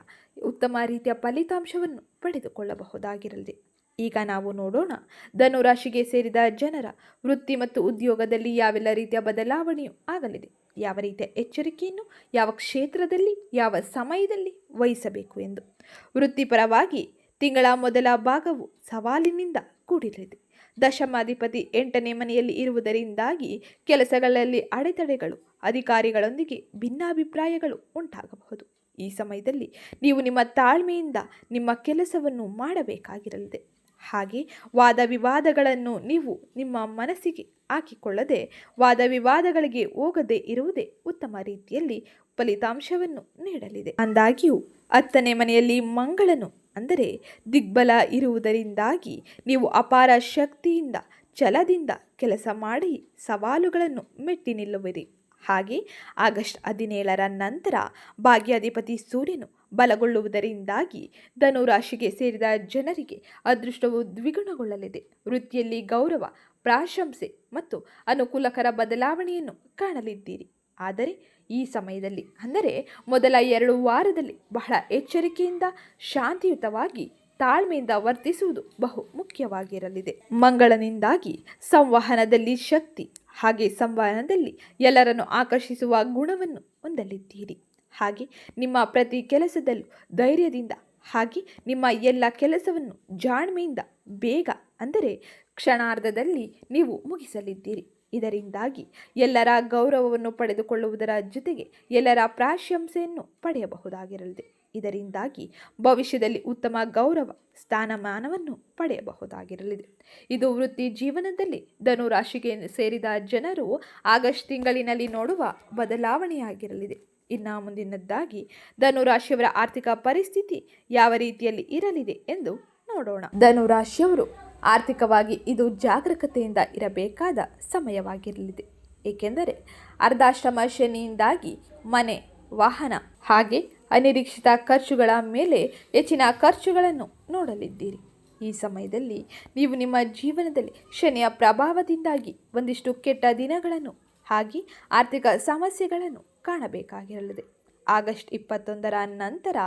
ಉತ್ತಮ ರೀತಿಯ ಫಲಿತಾಂಶವನ್ನು ಪಡೆದುಕೊಳ್ಳಬಹುದಾಗಿರಲಿದೆ. ಈಗ ನಾವು ನೋಡೋಣ, ಧನುರಾಶಿಗೆ ಸೇರಿದ ಜನರ ವೃತ್ತಿ ಮತ್ತು ಉದ್ಯೋಗದಲ್ಲಿ ಯಾವೆಲ್ಲ ರೀತಿಯ ಬದಲಾವಣೆಯೂ ಆಗಲಿದೆ. ಯಾವ ರೀತಿಯ ಎಚ್ಚರಿಕೆಯನ್ನು ಯಾವ ಕ್ಷೇತ್ರದಲ್ಲಿ, ಯಾವ ಸಮಯದಲ್ಲಿ ವಹಿಸಬೇಕು ಎಂದು. ವೃತ್ತಿಪರವಾಗಿ ತಿಂಗಳ ಮೊದಲ ಭಾಗವು ಸವಾಲಿನಿಂದ ಕೂಡಿರಲಿದೆ. ದಶಮಾಧಿಪತಿ ಎಂಟನೇ ಮನೆಯಲ್ಲಿ ಇರುವುದರಿಂದಾಗಿ ಕೆಲಸಗಳಲ್ಲಿ ಅಡೆತಡೆಗಳು, ಅಧಿಕಾರಿಗಳೊಂದಿಗೆ ಭಿನ್ನಾಭಿಪ್ರಾಯಗಳು ಉಂಟಾಗಬಹುದು. ಈ ಸಮಯದಲ್ಲಿ ನೀವು ನಿಮ್ಮ ತಾಳ್ಮೆಯಿಂದ ನಿಮ್ಮ ಕೆಲಸವನ್ನು ಮಾಡಬೇಕಾಗಿರಲಿದೆ. ಹಾಗೆ ವಾದ ವಿವಾದಗಳನ್ನು ನೀವು ನಿಮ್ಮ ಮನಸ್ಸಿಗೆ ಹಾಕಿಕೊಳ್ಳದೆ ವಾದ ವಿವಾದಗಳಿಗೆ ಹೋಗದೆ ಇರುವುದೇ ಉತ್ತಮ ರೀತಿಯಲ್ಲಿ ಫಲಿತಾಂಶವನ್ನು ನೀಡಲಿದೆ. ಅಂದಾಗಿಯೂ, ಹತ್ತನೇ ಮನೆಯಲ್ಲಿ ಮಂಗಳನು ಅಂದರೆ ದಿಗ್ಬಲ ಇರುವುದರಿಂದಾಗಿ ನೀವು ಅಪಾರ ಶಕ್ತಿಯಿಂದ, ಛಲದಿಂದ ಕೆಲಸ ಮಾಡಿ ಸವಾಲುಗಳನ್ನು ಮೆಟ್ಟಿ ನಿಲ್ಲುವಿರಿ. ಹಾಗೆ ಆಗಸ್ಟ್ ಹದಿನೇಳರ ನಂತರ ಭಾಗ್ಯಾಧಿಪತಿ ಸೂರ್ಯನು ಬಲಗೊಳ್ಳುವುದರಿಂದಾಗಿ ಧನುರಾಶಿಗೆ ಸೇರಿದ ಜನರಿಗೆ ಅದೃಷ್ಟವು ದ್ವಿಗುಣಗೊಳ್ಳಲಿದೆ. ವೃತ್ತಿಯಲ್ಲಿ ಗೌರವ, ಪ್ರಾಶಂಸೆ ಮತ್ತು ಅನುಕೂಲಕರ ಬದಲಾವಣೆಯನ್ನು ಕಾಣಲಿದ್ದೀರಿ. ಆದರೆ ಈ ಸಮಯದಲ್ಲಿ ಅಂದರೆ ಮೊದಲ ಎರಡು ವಾರದಲ್ಲಿ ಬಹಳ ಎಚ್ಚರಿಕೆಯಿಂದ ಶಾಂತಿಯುತವಾಗಿ ತಾಳ್ಮೆಯಿಂದ ವರ್ತಿಸುವುದು ಬಹು ಮುಖ್ಯವಾಗಿರಲಿದೆ. ಮಂಗಳನಿಂದಾಗಿ ಸಂವಹನದಲ್ಲಿ ಶಕ್ತಿ ಹಾಗೆ ಸಂವಹನದಲ್ಲಿ ಎಲ್ಲರನ್ನು ಆಕರ್ಷಿಸುವ ಗುಣವನ್ನು ಹೊಂದಲಿದ್ದೀರಿ. ಹಾಗೆ ನಿಮ್ಮ ಪ್ರತಿ ಕೆಲಸದಲ್ಲೂ ಧೈರ್ಯದಿಂದ ಹಾಗೆ ನಿಮ್ಮ ಎಲ್ಲ ಕೆಲಸವನ್ನು ಜಾಣ್ಮೆಯಿಂದ ಬೇಗ ಅಂದರೆ ಕ್ಷಣಾರ್ಧದಲ್ಲಿ ನೀವು ಮುಗಿಸಲಿದ್ದೀರಿ. ಇದರಿಂದಾಗಿ ಎಲ್ಲರ ಗೌರವವನ್ನು ಪಡೆದುಕೊಳ್ಳುವುದರ ಜೊತೆಗೆ ಎಲ್ಲರ ಪ್ರಾಶಂಸೆಯನ್ನು ಪಡೆಯಬಹುದಾಗಿರಲಿದೆ. ಇದರಿಂದಾಗಿ ಭವಿಷ್ಯದಲ್ಲಿ ಉತ್ತಮ ಗೌರವ, ಸ್ಥಾನಮಾನವನ್ನು ಪಡೆಯಬಹುದಾಗಿರಲಿದೆ. ಇದು ವೃತ್ತಿ ಜೀವನದಲ್ಲಿ ಧನುರಾಶಿಗೆ ಸೇರಿದ ಜನರು ಆಗಸ್ಟ್ ತಿಂಗಳಿನಲ್ಲಿ ನೋಡುವ ಬದಲಾವಣೆಯಾಗಿರಲಿದೆ. ಇನ್ನು ಮುಂದಿನದ್ದಾಗಿ ಧನುರಾಶಿಯವರ ಆರ್ಥಿಕ ಪರಿಸ್ಥಿತಿ ಯಾವ ರೀತಿಯಲ್ಲಿ ಇರಲಿದೆ ಎಂದು ನೋಡೋಣ. ಧನುರಾಶಿಯವರು ಆರ್ಥಿಕವಾಗಿ ಇದು ಜಾಗರೂಕತೆಯಿಂದ ಇರಬೇಕಾದ ಸಮಯವಾಗಿರಲಿದೆ. ಏಕೆಂದರೆ ಅರ್ಧಾಶ್ರಮ ಶನಿಯಿಂದಾಗಿ ಮನೆ, ವಾಹನ ಹಾಗೆ ಅನಿರೀಕ್ಷಿತ ಖರ್ಚುಗಳ ಮೇಲೆ ಹೆಚ್ಚಿನ ಖರ್ಚುಗಳನ್ನು ನೋಡಲಿದ್ದೀರಿ. ಈ ಸಮಯದಲ್ಲಿ ನೀವು ನಿಮ್ಮ ಜೀವನದಲ್ಲಿ ಶನಿಯ ಪ್ರಭಾವದಿಂದಾಗಿ ಒಂದಿಷ್ಟು ಕೆಟ್ಟ ದಿನಗಳನ್ನು ಹಾಗೆ ಆರ್ಥಿಕ ಸಮಸ್ಯೆಗಳನ್ನು ಕಾಣಬೇಕಾಗಿರಲಿದೆ. ಆಗಸ್ಟ್ ಇಪ್ಪತ್ತೊಂದರ ನಂತರ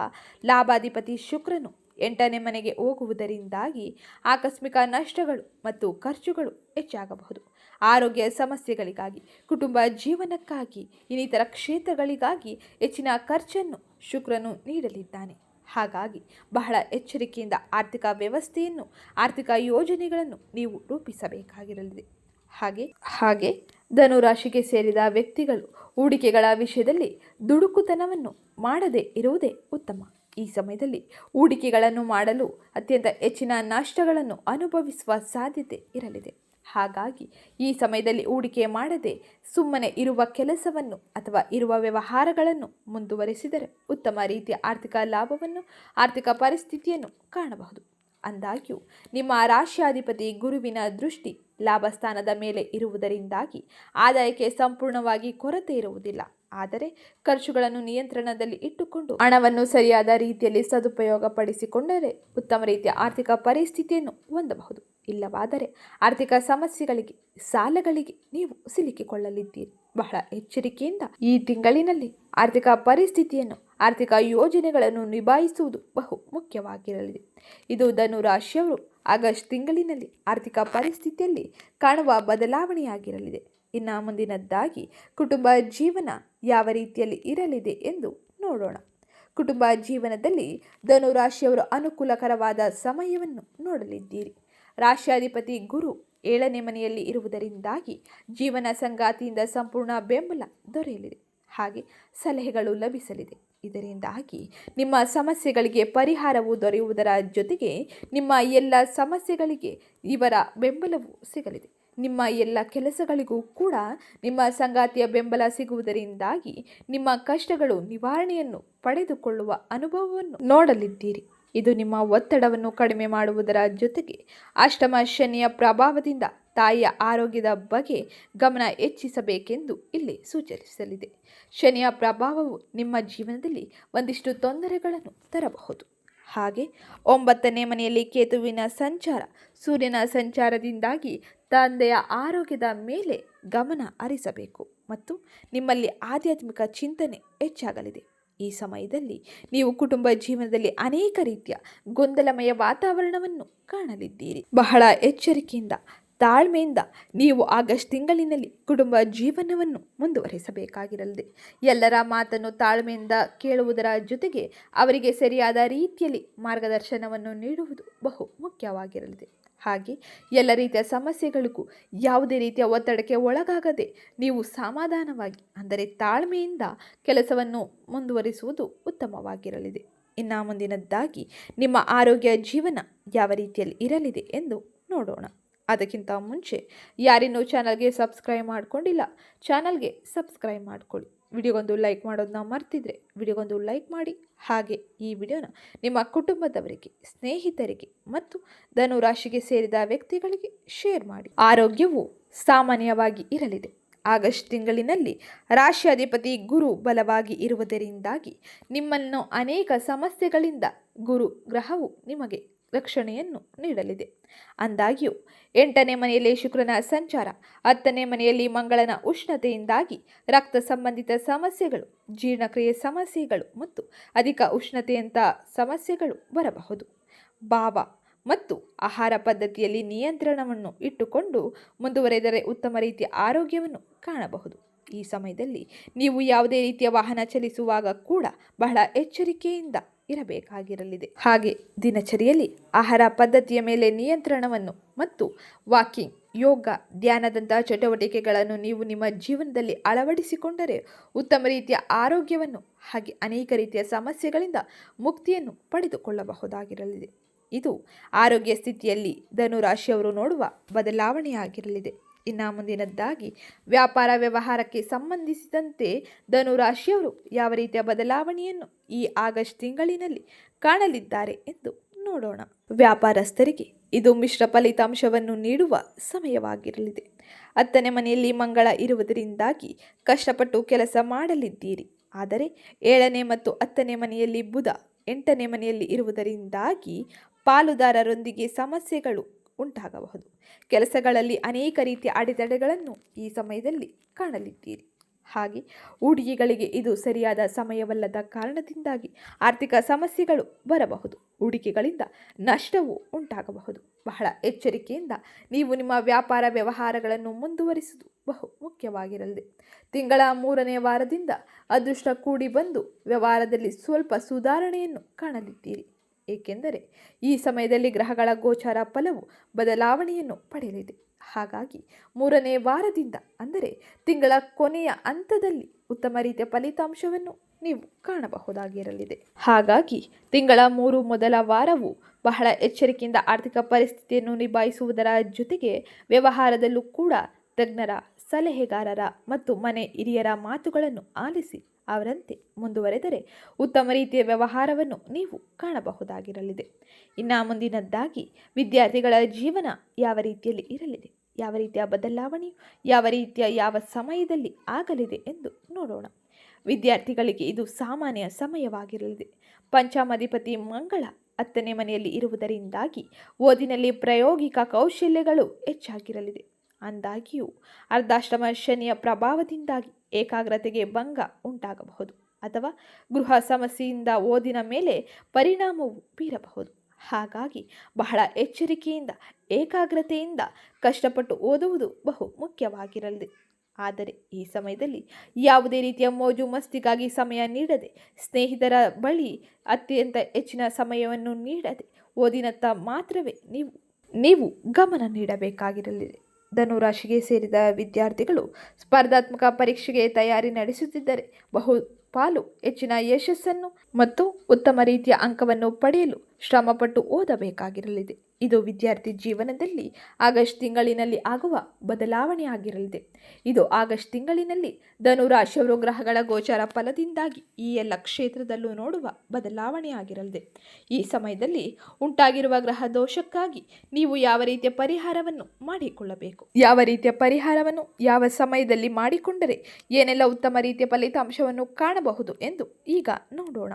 ಲಾಭಾಧಿಪತಿ ಶುಕ್ರನು ಎಂಟನೇ ಮನೆಗೆ ಹೋಗುವುದರಿಂದಾಗಿ ಆಕಸ್ಮಿಕ ನಷ್ಟಗಳು ಮತ್ತು ಖರ್ಚುಗಳು ಹೆಚ್ಚಾಗಬಹುದು. ಆರೋಗ್ಯ ಸಮಸ್ಯೆಗಳಿಗಾಗಿ, ಕುಟುಂಬ ಜೀವನಕ್ಕಾಗಿ, ಇನ್ನಿತರ ಕ್ಷೇತ್ರಗಳಿಗಾಗಿ ಹೆಚ್ಚಿನ ಖರ್ಚನ್ನು ಶುಕ್ರನು ನೀಡಲಿದ್ದಾನೆ. ಹಾಗಾಗಿ ಬಹಳ ಎಚ್ಚರಿಕೆಯಿಂದ ಆರ್ಥಿಕ ವ್ಯವಸ್ಥೆಯನ್ನು, ಆರ್ಥಿಕ ಯೋಜನೆಗಳನ್ನು ನೀವು ರೂಪಿಸಬೇಕಾಗಿರಲಿದೆ. ಹಾಗೆ ಹಾಗೆ ಧನುರಾಶಿಗೆ ಸೇರಿದ ವ್ಯಕ್ತಿಗಳು ಹೂಡಿಕೆಗಳ ವಿಷಯದಲ್ಲಿ ದುಡುಕುತನವನ್ನು ಮಾಡದೇ ಇರುವುದೇ ಉತ್ತಮ. ಈ ಸಮಯದಲ್ಲಿ ಹೂಡಿಕೆಗಳನ್ನು ಮಾಡಲು ಅತ್ಯಂತ ಹೆಚ್ಚಿನ ನಷ್ಟಗಳನ್ನು ಅನುಭವಿಸುವ ಸಾಧ್ಯತೆ ಇರಲಿದೆ. ಹಾಗಾಗಿ ಈ ಸಮಯದಲ್ಲಿ ಹೂಡಿಕೆ ಮಾಡದೆ ಸುಮ್ಮನೆ ಇರುವ ಕೆಲಸವನ್ನು ಅಥವಾ ಇರುವ ವ್ಯವಹಾರಗಳನ್ನು ಮುಂದುವರೆಸಿದರೆ ಉತ್ತಮ ರೀತಿಯ ಆರ್ಥಿಕ ಲಾಭವನ್ನು, ಆರ್ಥಿಕ ಪರಿಸ್ಥಿತಿಯನ್ನು ಕಾಣಬಹುದು. ಅಂದಾಗ್ಯೂ, ನಿಮ್ಮ ರಾಶ್ಯಾಧಿಪತಿ ಗುರುವಿನ ದೃಷ್ಟಿ ಲಾಭಸ್ಥಾನದ ಮೇಲೆ ಇರುವುದರಿಂದಾಗಿ ಆದಾಯಕ್ಕೆ ಸಂಪೂರ್ಣವಾಗಿ ಕೊರತೆ ಇರುವುದಿಲ್ಲ. ಆದರೆ ಖರ್ಚುಗಳನ್ನು ನಿಯಂತ್ರಣದಲ್ಲಿ ಇಟ್ಟುಕೊಂಡು ಹಣವನ್ನು ಸರಿಯಾದ ರೀತಿಯಲ್ಲಿ ಸದುಪಯೋಗ ಪಡಿಸಿಕೊಂಡರೆ ಉತ್ತಮ ರೀತಿಯ ಆರ್ಥಿಕ ಪರಿಸ್ಥಿತಿಯನ್ನು ಹೊಂದಬಹುದು. ಇಲ್ಲವಾದರೆ ಆರ್ಥಿಕ ಸಮಸ್ಯೆಗಳಿಗೆ, ಸಾಲಗಳಿಗೆ ನೀವು ಸಿಲುಕಿಕೊಳ್ಳಲಿದ್ದೀರಿ. ಬಹಳ ಎಚ್ಚರಿಕೆಯಿಂದ ಈ ತಿಂಗಳಿನಲ್ಲಿ ಆರ್ಥಿಕ ಪರಿಸ್ಥಿತಿಯನ್ನು, ಆರ್ಥಿಕ ಯೋಜನೆಗಳನ್ನು ನಿಭಾಯಿಸುವುದು ಬಹು ಮುಖ್ಯವಾಗಿರಲಿದೆ. ಇದು ಧನು ರಾಶಿಯವರು ಆಗಸ್ಟ್ ತಿಂಗಳಿನಲ್ಲಿ ಆರ್ಥಿಕ ಪರಿಸ್ಥಿತಿಯಲ್ಲಿ ಕಾಣುವ ಬದಲಾವಣೆಯಾಗಿರಲಿದೆ. ಇನ್ನು ಮುಂದಿನದ್ದಾಗಿ ಕುಟುಂಬ ಜೀವನ ಯಾವ ರೀತಿಯಲ್ಲಿ ಇರಲಿದೆ ಎಂದು ನೋಡೋಣ. ಕುಟುಂಬ ಜೀವನದಲ್ಲಿ ಧನುರಾಶಿಯವರು ಅನುಕೂಲಕರವಾದ ಸಮಯವನ್ನು ನೋಡಲಿದ್ದೀರಿ. ರಾಶ್ಯಾಧಿಪತಿ ಗುರು ಏಳನೇ ಮನೆಯಲ್ಲಿ ಇರುವುದರಿಂದಾಗಿ ಜೀವನ ಸಂಗಾತಿಯಿಂದ ಸಂಪೂರ್ಣ ಬೆಂಬಲ ದೊರೆಯಲಿದೆ. ಹಾಗೆ ಸಲಹೆಗಳು ಲಭಿಸಲಿದೆ. ಇದರಿಂದಾಗಿ ನಿಮ್ಮ ಸಮಸ್ಯೆಗಳಿಗೆ ಪರಿಹಾರವು ದೊರೆಯುವುದರ ಜೊತೆಗೆ ನಿಮ್ಮ ಎಲ್ಲ ಸಮಸ್ಯೆಗಳಿಗೆ ಇವರ ಬೆಂಬಲವು ಸಿಗಲಿದೆ. ನಿಮ್ಮ ಎಲ್ಲ ಕೆಲಸಗಳಿಗೂ ಕೂಡ ನಿಮ್ಮ ಸಂಗಾತಿಯ ಬೆಂಬಲ ಸಿಗುವುದರಿಂದಾಗಿ ನಿಮ್ಮ ಕಷ್ಟಗಳು ನಿವಾರಣೆಯನ್ನು ಪಡೆದುಕೊಳ್ಳುವ ಅನುಭವವನ್ನು ನೋಡಲಿದ್ದೀರಿ. ಇದು ನಿಮ್ಮ ಒತ್ತಡವನ್ನು ಕಡಿಮೆ ಮಾಡುವುದರ ಜೊತೆಗೆ ಅಷ್ಟಮ ಶನಿಯ ಪ್ರಭಾವದಿಂದ ತಾಯಿಯ ಆರೋಗ್ಯದ ಬಗ್ಗೆ ಗಮನ ಹೆಚ್ಚಿಸಬೇಕೆಂದು ಇಲ್ಲಿ ಸೂಚಿಸಲಿದೆ ಶನಿಯ ಪ್ರಭಾವವು ನಿಮ್ಮ ಜೀವನದಲ್ಲಿ ಒಂದಿಷ್ಟು ತೊಂದರೆಗಳನ್ನು ತರಬಹುದು. ಹಾಗೆ ಒಂಬತ್ತನೇ ಮನೆಯಲ್ಲಿ ಕೇತುವಿನ ಸಂಚಾರ, ಸೂರ್ಯನ ಸಂಚಾರದಿಂದಾಗಿ ತಂದೆಯ ಆರೋಗ್ಯದ ಮೇಲೆ ಗಮನ ಹರಿಸಬೇಕು ಮತ್ತು ನಿಮ್ಮಲ್ಲಿ ಆಧ್ಯಾತ್ಮಿಕ ಚಿಂತನೆ ಹೆಚ್ಚಾಗಲಿದೆ. ಈ ಸಮಯದಲ್ಲಿ ನೀವು ಕುಟುಂಬ ಜೀವನದಲ್ಲಿ ಅನೇಕ ರೀತಿಯ ಗೊಂದಲಮಯ ವಾತಾವರಣವನ್ನು ಕಾಣಲಿದ್ದೀರಿ. ಬಹಳ ಎಚ್ಚರಿಕೆಯಿಂದ ತಾಳ್ಮೆಯಿಂದ ನೀವು ಆಗಸ್ಟ್ ತಿಂಗಳಿನಲ್ಲಿ ಕುಟುಂಬ ಜೀವನವನ್ನು ಮುಂದುವರಿಸಬೇಕಾಗಿರಲಿದೆ. ಎಲ್ಲರ ಮಾತನ್ನು ತಾಳ್ಮೆಯಿಂದ ಕೇಳುವುದರ ಜೊತೆಗೆ ಅವರಿಗೆ ಸರಿಯಾದ ರೀತಿಯಲ್ಲಿ ಮಾರ್ಗದರ್ಶನವನ್ನು ನೀಡುವುದು ಬಹು ಮುಖ್ಯವಾಗಿರಲಿದೆ. ಹಾಗೆ ಎಲ್ಲ ರೀತಿಯ ಸಮಸ್ಯೆಗಳಿಗೂ ಯಾವುದೇ ರೀತಿಯ ಒತ್ತಡಕ್ಕೆ ಒಳಗಾಗದೆ ನೀವು ಸಮಾಧಾನವಾಗಿ, ಅಂದರೆ ತಾಳ್ಮೆಯಿಂದ ಕೆಲಸವನ್ನು ಮುಂದುವರಿಸುವುದು ಉತ್ತಮವಾಗಿರಲಿದೆ. ಇನ್ನು ಮುಂದಿನದ್ದಾಗಿ ನಿಮ್ಮ ಆರೋಗ್ಯ ಜೀವನ ಯಾವ ರೀತಿಯಲ್ಲಿ ಇರಲಿದೆ ಎಂದು ನೋಡೋಣ. ಅದಕ್ಕಿಂತ ಮುಂಚೆ ಯಾರಿನ್ನೂ ಚಾನಲ್ಗೆ ಸಬ್ಸ್ಕ್ರೈಬ್ ಮಾಡ್ಕೊಂಡಿಲ್ಲ, ಚಾನಲ್ಗೆ ಸಬ್ಸ್ಕ್ರೈಬ್ ಮಾಡ್ಕೊಳ್ಳಿ. ವಿಡಿಯೋಗೊಂದು ಲೈಕ್ ಮಾಡೋದನ್ನ ಮರ್ತಿದ್ರೆ ವಿಡಿಯೋಗೊಂದು ಲೈಕ್ ಮಾಡಿ. ಹಾಗೆ ಈ ವಿಡಿಯೋನ ನಿಮ್ಮ ಕುಟುಂಬದವರಿಗೆ, ಸ್ನೇಹಿತರಿಗೆ ಮತ್ತು ಧನುರಾಶಿಗೆ ಸೇರಿದ ವ್ಯಕ್ತಿಗಳಿಗೆ ಶೇರ್ ಮಾಡಿ. ಆರೋಗ್ಯವು ಸಾಮಾನ್ಯವಾಗಿ ಇರಲಿದೆ. ಆಗಸ್ಟ್ ತಿಂಗಳಿನಲ್ಲಿ ರಾಶಿಯಾಧಿಪತಿ ಗುರು ಬಲವಾಗಿ ಇರುವುದರಿಂದಾಗಿ ನಿಮ್ಮನ್ನು ಅನೇಕ ಸಮಸ್ಯೆಗಳಿಂದ ಗುರು ಗ್ರಹವು ನಿಮಗೆ ರಕ್ಷಣೆಯನ್ನು ನೀಡಲಿದೆ. ಅಂದಾಗ್ಯೂ, ಎಂಟನೇ ಮನೆಯಲ್ಲಿ ಶುಕ್ರನ ಸಂಚಾರ, ಹತ್ತನೇ ಮನೆಯಲ್ಲಿ ಮಂಗಳನ ಉಷ್ಣತೆಯಿಂದಾಗಿ ರಕ್ತ ಸಂಬಂಧಿತ ಸಮಸ್ಯೆಗಳು, ಜೀರ್ಣಕ್ರಿಯೆ ಸಮಸ್ಯೆಗಳು ಮತ್ತು ಅಧಿಕ ಉಷ್ಣತೆಯಂಥ ಸಮಸ್ಯೆಗಳು ಬರಬಹುದು. ಭಾವ ಮತ್ತು ಆಹಾರ ಪದ್ಧತಿಯಲ್ಲಿ ನಿಯಂತ್ರಣವನ್ನು ಇಟ್ಟುಕೊಂಡು ಮುಂದುವರೆದರೆ ಉತ್ತಮ ರೀತಿಯ ಆರೋಗ್ಯವನ್ನು ಕಾಣಬಹುದು. ಈ ಸಮಯದಲ್ಲಿ ನೀವು ಯಾವುದೇ ರೀತಿಯ ವಾಹನ ಚಲಿಸುವಾಗ ಕೂಡ ಬಹಳ ಎಚ್ಚರಿಕೆಯಿಂದ ಇರಬೇಕಾಗಿರಲಿದೆ. ಹಾಗೆ ದಿನಚರಿಯಲ್ಲಿ ಆಹಾರ ಪದ್ಧತಿಯ ಮೇಲೆ ನಿಯಂತ್ರಣವನ್ನು ಮತ್ತು ವಾಕಿಂಗ್, ಯೋಗ ಧ್ಯಾನದಂತಹ ಚಟುವಟಿಕೆಗಳನ್ನು ನೀವು ನಿಮ್ಮ ಜೀವನದಲ್ಲಿ ಅಳವಡಿಸಿಕೊಂಡರೆ ಉತ್ತಮ ರೀತಿಯ ಆರೋಗ್ಯವನ್ನು ಹಾಗೆ ಅನೇಕ ರೀತಿಯ ಸಮಸ್ಯೆಗಳಿಂದ ಮುಕ್ತಿಯನ್ನು ಪಡೆದುಕೊಳ್ಳಬಹುದಾಗಿರಲಿದೆ. ಇದು ಆರೋಗ್ಯ ಸ್ಥಿತಿಯಲ್ಲಿ ಧನುರಾಶಿಯವರು ನೋಡುವ ಬದಲಾವಣೆಯಾಗಿರಲಿದೆ. ಇನ್ನು ಮುಂದಿನದ್ದಾಗಿ ವ್ಯಾಪಾರ ವ್ಯವಹಾರಕ್ಕೆ ಸಂಬಂಧಿಸಿದಂತೆ ಧನುರಾಶಿಯವರು ಯಾವ ರೀತಿಯ ಬದಲಾವಣೆಯನ್ನು ಈ ಆಗಸ್ಟ್ ತಿಂಗಳಿನಲ್ಲಿ ಕಾಣಲಿದ್ದಾರೆ ಎಂದು ನೋಡೋಣ. ವ್ಯಾಪಾರಸ್ಥರಿಗೆ ಇದು ಮಿಶ್ರ ಫಲಿತಾಂಶವನ್ನು ನೀಡುವ ಸಮಯವಾಗಿರಲಿದೆ. ಹತ್ತನೇ ಮನೆಯಲ್ಲಿ ಮಂಗಳ ಇರುವುದರಿಂದಾಗಿ ಕಷ್ಟಪಟ್ಟು ಕೆಲಸ ಮಾಡಲಿದ್ದೀರಿ. ಆದರೆ ಏಳನೇ ಮತ್ತು ಹತ್ತನೇ ಮನೆಯಲ್ಲಿ ಬುಧ, ಎಂಟನೇ ಮನೆಯಲ್ಲಿ ಇರುವುದರಿಂದಾಗಿ ಪಾಲುದಾರರೊಂದಿಗೆ ಸಮಸ್ಯೆಗಳು ಉಂಟಾಗಬಹುದು. ಕೆಲಸಗಳಲ್ಲಿ ಅನೇಕ ರೀತಿಯ ಅಡೆತಡೆಗಳನ್ನು ಈ ಸಮಯದಲ್ಲಿ ಕಾಣಲಿದ್ದೀರಿ. ಹಾಗೆ ಹೂಡಿಕೆಗಳಿಗೆ ಇದು ಸರಿಯಾದ ಸಮಯವಲ್ಲದ ಕಾರಣದಿಂದಾಗಿ ಆರ್ಥಿಕ ಸಮಸ್ಯೆಗಳು ಬರಬಹುದು. ಹೂಡಿಕೆಗಳಿಂದ ನಷ್ಟವೂ ಉಂಟಾಗಬಹುದು. ಬಹಳ ಎಚ್ಚರಿಕೆಯಿಂದ ನೀವು ನಿಮ್ಮ ವ್ಯಾಪಾರ ವ್ಯವಹಾರಗಳನ್ನು ಮುಂದುವರಿಸುವುದು ಬಹು ಮುಖ್ಯವಾಗಿರಲಿದೆ. ತಿಂಗಳ ಮೂರನೇ ವಾರದಿಂದ ಅದೃಷ್ಟ ಕೂಡಿ ಬಂದು ವ್ಯವಹಾರದಲ್ಲಿ ಸ್ವಲ್ಪ ಸುಧಾರಣೆಯನ್ನು ಕಾಣಲಿದ್ದೀರಿ. ಏಕೆಂದರೆ ಈ ಸಮಯದಲ್ಲಿ ಗ್ರಹಗಳ ಗೋಚಾರ ಫಲವು ಬದಲಾವಣೆಯನ್ನು ಪಡೆಯಲಿದೆ. ಹಾಗಾಗಿ ಮೂರನೇ ವಾರದಿಂದ ಅಂದರೆ ತಿಂಗಳ ಕೊನೆಯ ಹಂತದಲ್ಲಿ ಉತ್ತಮ ರೀತಿಯ ಫಲಿತಾಂಶವನ್ನು ನೀವು ಕಾಣಬಹುದಾಗಿರಲಿದೆ. ಹಾಗಾಗಿ ತಿಂಗಳ ಮೂರು ಮೊದಲ ವಾರವು ಬಹಳ ಎಚ್ಚರಿಕೆಯಿಂದ ಆರ್ಥಿಕ ಪರಿಸ್ಥಿತಿಯನ್ನು ನಿಭಾಯಿಸುವುದರ ಜೊತೆಗೆ ವ್ಯವಹಾರದಲ್ಲೂ ಕೂಡ ತಜ್ಞರ, ಸಲಹೆಗಾರರ ಮತ್ತು ಮನೆ ಹಿರಿಯರ ಮಾತುಗಳನ್ನು ಆಲಿಸಿ ಅವರಂತೆ ಮುಂದುವರೆದರೆ ಉತ್ತಮ ರೀತಿಯ ವ್ಯವಹಾರವನ್ನು ನೀವು ಕಾಣಬಹುದಾಗಿರಲಿದೆ. ಇನ್ನು ಮುಂದಿನದ್ದಾಗಿ, ವಿದ್ಯಾರ್ಥಿಗಳ ಜೀವನ ಯಾವ ರೀತಿಯಲ್ಲಿ ಇರಲಿದೆ? ಯಾವ ರೀತಿಯ ಬದಲಾವಣೆಯು ಯಾವ ರೀತಿಯ ಯಾವ ಸಮಯದಲ್ಲಿ ಆಗಲಿದೆ ಎಂದು ನೋಡೋಣ. ವಿದ್ಯಾರ್ಥಿಗಳಿಗೆ ಇದು ಸಾಮಾನ್ಯ ಸಮಯವಾಗಿರಲಿದೆ. ಪಂಚಾಮಧಿಪತಿ ಮಂಗಳ ಹತ್ತನೇ ಮನೆಯಲ್ಲಿ ಇರುವುದರಿಂದಾಗಿ ಓದಿನಲ್ಲಿ ಪ್ರಾಯೋಗಿಕ ಕೌಶಲ್ಯಗಳು ಹೆಚ್ಚಾಗಿರಲಿದೆ. ಅಂದಾಗಿಯೂ ಅರ್ಧಾಶ್ರಮ ಶನಿಯ ಪ್ರಭಾವದಿಂದಾಗಿ ಏಕಾಗ್ರತೆಗೆ ಭಂಗ ಉಂಟಾಗಬಹುದು ಅಥವಾ ಗೃಹ ಸಮಸ್ಯೆಯಿಂದ ಓದಿನ ಮೇಲೆ ಪರಿಣಾಮವು ಬೀರಬಹುದು. ಹಾಗಾಗಿ ಬಹಳ ಎಚ್ಚರಿಕೆಯಿಂದ, ಏಕಾಗ್ರತೆಯಿಂದ ಕಷ್ಟಪಟ್ಟು ಓದುವುದು ಬಹು ಮುಖ್ಯವಾಗಿರಲಿದೆ ಆದರೆ ಈ ಸಮಯದಲ್ಲಿ ಯಾವುದೇ ರೀತಿಯ ಮೋಜು ಮಸ್ತಿಗಾಗಿ ಸಮಯ ನೀಡದೆ, ಸ್ನೇಹಿತರ ಬಳಿ ಅತ್ಯಂತ ಹೆಚ್ಚಿನ ಸಮಯವನ್ನು ನೀಡದೆ ಓದಿನತ್ತ ಮಾತ್ರವೇ ನೀವು ನೀವು ಗಮನ ನೀಡಬೇಕಾಗಿರಲಿದೆ ಧನುರಾಶಿಗೆ ಸೇರಿದ ವಿದ್ಯಾರ್ಥಿಗಳು ಸ್ಪರ್ಧಾತ್ಮಕ ಪರೀಕ್ಷೆಗೆ ತಯಾರಿ ನಡೆಸುತ್ತಿದ್ದರೆ ಬಹು ಪಾಲು ಹೆಚ್ಚಿನ ಯಶಸ್ಸನ್ನು ಮತ್ತು ಉತ್ತಮ ರೀತಿಯ ಅಂಕವನ್ನು ಪಡೆಯಲು ಶ್ರಮಪಟ್ಟು ಓದಬೇಕಾಗಿರಲಿದೆ. ಇದು ವಿದ್ಯಾರ್ಥಿ ಜೀವನದಲ್ಲಿ ಆಗಸ್ಟ್ ತಿಂಗಳಿನಲ್ಲಿ ಆಗುವ ಬದಲಾವಣೆಯಾಗಿರಲಿದೆ. ಇದು ಆಗಸ್ಟ್ ತಿಂಗಳಿನಲ್ಲಿ ಧನುರಾಶಿಯವರು ಗ್ರಹಗಳ ಗೋಚಾರ ಫಲದಿಂದಾಗಿ ಈ ಎಲ್ಲ ಕ್ಷೇತ್ರದಲ್ಲೂ ನೋಡುವ ಬದಲಾವಣೆಯಾಗಿರಲಿದೆ. ಈ ಸಮಯದಲ್ಲಿ ಉಂಟಾಗಿರುವ ಗ್ರಹ ದೋಷಕ್ಕಾಗಿ ನೀವು ಯಾವ ರೀತಿಯ ಪರಿಹಾರವನ್ನು ಮಾಡಿಕೊಳ್ಳಬೇಕು? ಯಾವ ರೀತಿಯ ಪರಿಹಾರವನ್ನು ಯಾವ ಸಮಯದಲ್ಲಿ ಮಾಡಿಕೊಂಡರೆ ಏನೆಲ್ಲ ಉತ್ತಮ ರೀತಿಯ ಫಲಿತಾಂಶವನ್ನು ಕಾಣಬಹುದು ಎಂದು ಈಗ ನೋಡೋಣ.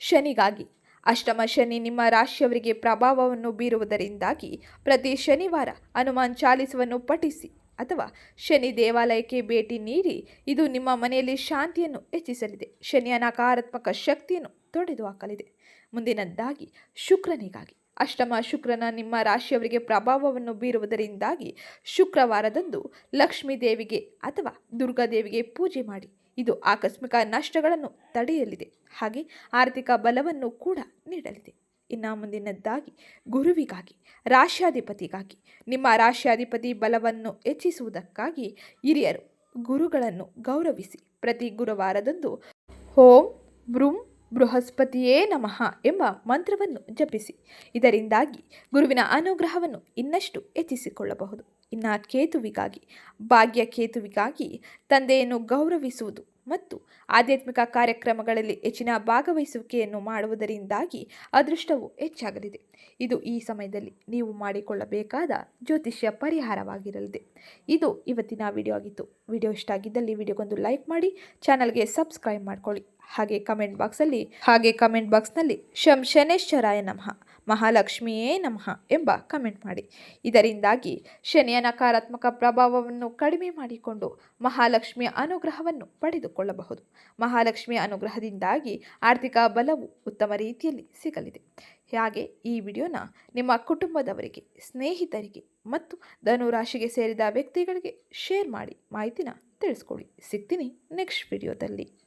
ಶನಿಗಾಗಿ ಅಷ್ಟಮ ಶನಿ ನಿಮ್ಮ ರಾಶಿಯವರಿಗೆ ಪ್ರಭಾವವನ್ನು ಬೀರುವುದರಿಂದಾಗಿ ಪ್ರತಿ ಶನಿವಾರ ಹನುಮಾನ್ ಚಾಲಿಸವನ್ನು ಪಠಿಸಿ ಅಥವಾ ಶನಿ ದೇವಾಲಯಕ್ಕೆ ಭೇಟಿ ನೀಡಿ ಇದು ನಿಮ್ಮ ಮನೆಯಲ್ಲಿ ಶಾಂತಿಯನ್ನು ಹೆಚ್ಚಿಸಲಿದೆ. ಶನಿಯ ನಕಾರಾತ್ಮಕ ಶಕ್ತಿಯನ್ನು ತೊಡೆದು ಹಾಕಲಿದೆ. ಮುಂದಿನದ್ದಾಗಿ ಶುಕ್ರನಿಗಾಗಿ. ಅಷ್ಟಮ ಶುಕ್ರನ ನಿಮ್ಮ ರಾಶಿಯವರಿಗೆ ಪ್ರಭಾವವನ್ನು ಬೀರುವುದರಿಂದಾಗಿ ಶುಕ್ರವಾರದಂದು ಲಕ್ಷ್ಮೀ ದೇವಿಗೆ ಅಥವಾ ದುರ್ಗಾದೇವಿಗೆ ಪೂಜೆ ಮಾಡಿ ಇದು ಆಕಸ್ಮಿಕ ನಷ್ಟಗಳನ್ನು ತಡೆಯಲಿದೆ. ಹಾಗೆ ಆರ್ಥಿಕ ಬಲವನ್ನು ಕೂಡ ನೀಡಲಿದೆ. ಇನ್ನು ಮುಂದಿನದ್ದಾಗಿ ಗುರುವಿಗಾಗಿ ರಾಶ್ಯಾಧಿಪತಿಗಾಗಿ ನಿಮ್ಮ ರಾಶ್ಯಾಧಿಪತಿ ಬಲವನ್ನು ಹೆಚ್ಚಿಸುವುದಕ್ಕಾಗಿ ಹಿರಿಯರು ಗುರುಗಳನ್ನು ಗೌರವಿಸಿ. ಪ್ರತಿ ಗುರುವಾರದಂದು ಓಂ ಬ್ರೂಂ ಬೃಹಸ್ಪತಿಯೇ ನಮಃ ಎಂಬ ಮಂತ್ರವನ್ನು ಜಪಿಸಿ. ಇದರಿಂದಾಗಿ ಗುರುವಿನ ಅನುಗ್ರಹವನ್ನು ಇನ್ನಷ್ಟು ಹೆಚ್ಚಿಸಿಕೊಳ್ಳಬಹುದು. ಇನ್ನು ಕೇತುವಿಗಾಗಿ ಭಾಗ್ಯ ಕೇತುವಿಗಾಗಿ ತಂದೆಯನ್ನು ಗೌರವಿಸುವುದು ಮತ್ತು ಆಧ್ಯಾತ್ಮಿಕ ಕಾರ್ಯಕ್ರಮಗಳಲ್ಲಿ ಹೆಚ್ಚಿನ ಭಾಗವಹಿಸುವಿಕೆಯನ್ನು ಮಾಡುವುದರಿಂದಾಗಿ ಅದೃಷ್ಟವು ಹೆಚ್ಚಾಗಲಿದೆ. ಇದು ಈ ಸಮಯದಲ್ಲಿ ನೀವು ಮಾಡಿಕೊಳ್ಳಬೇಕಾದ ಜ್ಯೋತಿಷ್ಯ ಪರಿಹಾರವಾಗಿರಲಿದೆ. ಇದು ಇವತ್ತಿನ ವಿಡಿಯೋ ಆಗಿತ್ತು. ವಿಡಿಯೋ ಇಷ್ಟ ಆಗಿದ್ದಲ್ಲಿ ವಿಡಿಯೋಗೊಂದು ಲೈಕ್ ಮಾಡಿ ಚಾನಲ್ಗೆ ಸಬ್ಸ್ಕ್ರೈಬ್ ಮಾಡ್ಕೊಳ್ಳಿ. ಹಾಗೆ ಕಮೆಂಟ್ ಬಾಕ್ಸಲ್ಲಿ ಹಾಗೆ ಕಮೆಂಟ್ ಬಾಕ್ಸ್ನಲ್ಲಿ ಶಂ ಶನೇಶ್ವರಾಯ ನಮಃ. ಮಹಾಲಕ್ಷ್ಮಿಯೇ ನಮಃ ಎಂಬ ಕಮೆಂಟ್ ಮಾಡಿ. ಇದರಿಂದಾಗಿ ಶನಿಯ ನಕಾರಾತ್ಮಕ ಪ್ರಭಾವವನ್ನು ಕಡಿಮೆ ಮಾಡಿಕೊಂಡು ಮಹಾಲಕ್ಷ್ಮಿಯ ಅನುಗ್ರಹವನ್ನು ಪಡೆದುಕೊಳ್ಳಬಹುದು. ಮಹಾಲಕ್ಷ್ಮಿಯ ಅನುಗ್ರಹದಿಂದಾಗಿ ಆರ್ಥಿಕ ಬಲವು ಉತ್ತಮ ರೀತಿಯಲ್ಲಿ ಸಿಗಲಿದೆ. ಹಾಗೆ ಈ ವಿಡಿಯೋನ ನಿಮ್ಮ ಕುಟುಂಬದವರಿಗೆ, ಸ್ನೇಹಿತರಿಗೆ ಮತ್ತು ಧನುರಾಶಿಗೆ ಸೇರಿದ ವ್ಯಕ್ತಿಗಳಿಗೆ ಶೇರ್ ಮಾಡಿ ಮಾಹಿತಿನ ತಿಳಿಸ್ಕೊಡಿ. ಸಿಗ್ತೀನಿ ನೆಕ್ಸ್ಟ್ ವಿಡಿಯೋದಲ್ಲಿ.